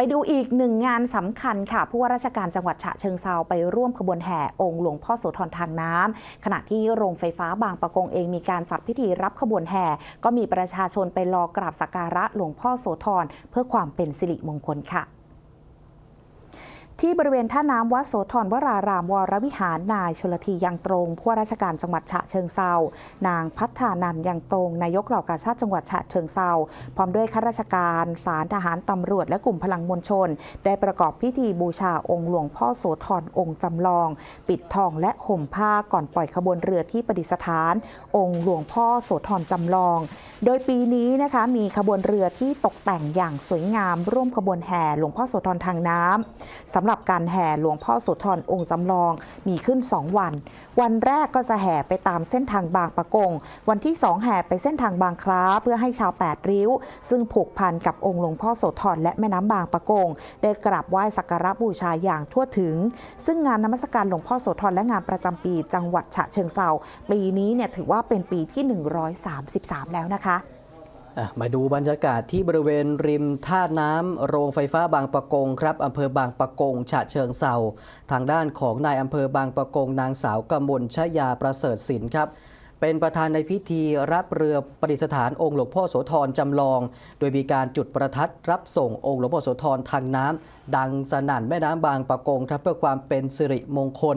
ไปดูอีกหนึ่งงานสำคัญค่ะ ผู้ว่าราชการจังหวัดฉะเชิงเซาไปร่วมขบวนแห่องค์หลวงพ่อโสธรทางน้ำขณะที่โรงไฟฟ้าบางปะกงเองมีการจัดพิธีรับขบวนแห่ ก็มีประชาชนไปรอกราบสักการะหลวงพ่อโสธรเพื่อความเป็นสิริมงคลค่ะ ที่บริเวณท่าน้ำวัดโสธรวรารามวรวิหาร นายชลทียังตรงผู้ราชการจังหวัดฉะเชิงเซานางพัฒานันยังตรงนายกเหล่ากาชาติจังหวัดฉะเชิงเซาพร้อมด้วยข้าราชการสารทหารตำรวจและกลุ่มพลังมวลชน ได้ประกอบพิธีบูชาองค์หลวงพ่อโสธรองค์จำลอง ปิดทองและห่มผ้าก่อนปล่อยขบวนเรือที่ประดิษฐาน องค์หลวงพ่อโสธรจำลอง โดยปีนี้นะคะมีขบวนเรือที่ตกแต่งอย่างสวยงาม ร่วมขบวนแห่หลวงพ่อโสธรทางน้ำสำหรับการแห่หลวงพ่อโสธรองค์จำลองมีขึ้น 2 วัน วันแรกก็จะแห่ไปตามเส้นทางบางปะกง วันที่ 2 แห่ไปเส้นทางบางคล้าเพื่อให้ชาวแปดริ้ว ซึ่งผูกพันกับองค์หลวงพ่อโสธรและแม่น้ำบางปะกง ได้กราบไหว้สักการะบูชาอย่างทั่วถึง ซึ่งงานนมัสการหลวงพ่อโสธรและงานประจำปี จังหวัดฉะเชิงเซาปีนี้เนี่ยถือว่าเป็นปีที่ 133 แล้วนะคะ มาดูบรรยากาศที่บริเวณริมท่าน้ำโรงไฟฟ้าบางปะกงครับอำเภอบางปะกงฉะเชิงเซาทางด้านของนายอำเภอบางปะกงนางสาวกมลชยาประเสริฐศิลป์ครับเป็นประธานในพิธีรับเรือประดิษฐานองค์หลวงพ่อโสธรจำลอง โดยมีการจุดประทัดรับส่งองค์หลวงพ่อโสธรทางน้ำดังสนั่นแม่น้ำบางปะกงครับเพื่อความเป็นสิริมงคล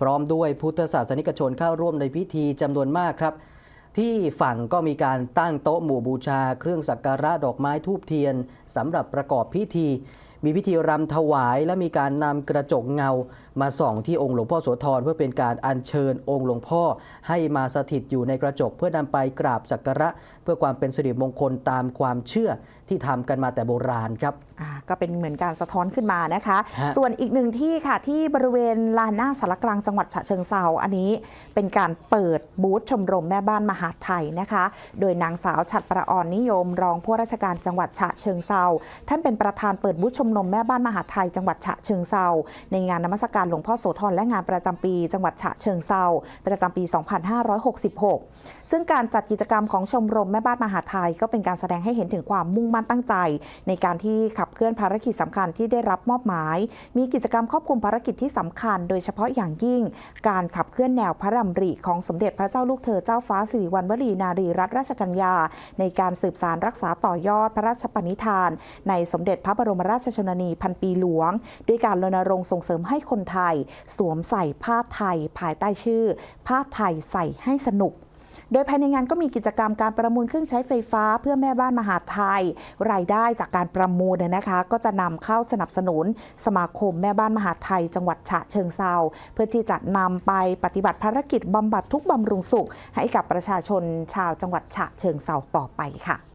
พร้อมด้วยพุทธศาสนิกชนเข้าร่วมในพิธีจำนวนมากครับ ที่ฝั่งก็มีการตั้งโต๊ะหมู่บูชา เครื่องสักการะดอกไม้ทูบเทียนสำหรับประกอบพิธี มีพิธีรำถวายและมีการนำกระจกเงา มาส่องที่องค์หลวงพ่อโสธรเพื่อเป็นการอัญเชิญองค์หลวงพ่อ ให้มาสถิตอยู่ในกระจก เพื่อนำไปกราบสักการะ เพื่อความเป็นสิริมงคลตามความเชื่อที่ทำกันมาแต่โบราณครับอ่าก็เป็นเหมือนการสะท้อนขึ้นมานะคะฮะส่วนอีกหนึ่งที่ค่ะที่บริเวณลานหน้าสารกลางจังหวัดฉะเชิงเซาอันนี้เป็นการเปิดบูธชมรมแม่บ้านมหาดไทยนะคะ โดยนางสาวฉัดประออนนิยม รองผู้ว่าราชการจังหวัดฉะเชิงเซาท่านเป็นประธานเปิดบูธชมรมแม่บ้านมหาไทยจังหวัดฉะเชิงเซาในงานนมัสการหลวงพ่อโสธรและงานประจำปี จังหวัดฉะเชิงเซาประจำปี 2566 ซึ่งการจัดกิจกรรมของชมรมแม่บ้านมหาไทยก็เป็นการแสดงให้เห็นถึงความมุ่งมั่นตั้งใจ ในการที่ขับเคลื่อนภารกิจสำคัญที่ได้รับมอบหมาย มีกิจกรรมครอบคลุมภารกิจที่สำคัญ โดยเฉพาะอย่างยิ่ง การขับเคลื่อนแนวพระดำริของสมเด็จพระเจ้าลูกเธอเจ้าฟ้าสิริวัณวรีนารีรัตนราชกัญญา ในการสืบสารรักษาต่อยอดพระราชปณิธาน ในสมเด็จพระบรมราชชนนีพันปีหลวง ด้วยการรณรงค์ส่งเสริมให้คนไทย สวมใส่ผ้าไทย ภายใต้ชื่อ ผ้าไทยใส่ให้สนุกโดยภายในงานก็มีกิจกรรมการประมูลเครื่องใช้ไฟฟ้า เพื่อแม่บ้านมหาไทย รายได้จากการประมูลเนี่ยนะคะ ก็จะนำเข้าสนับสนุน สมาคมแม่บ้านมหาไทย จังหวัดฉะเชิงเซาเพื่อที่จะนำไปปฏิบัติภารกิจบำบัดทุกข์บำรุงสุข ให้กับประชาชนชาวจังหวัดฉะเชิงเซาต่อไปค่ะ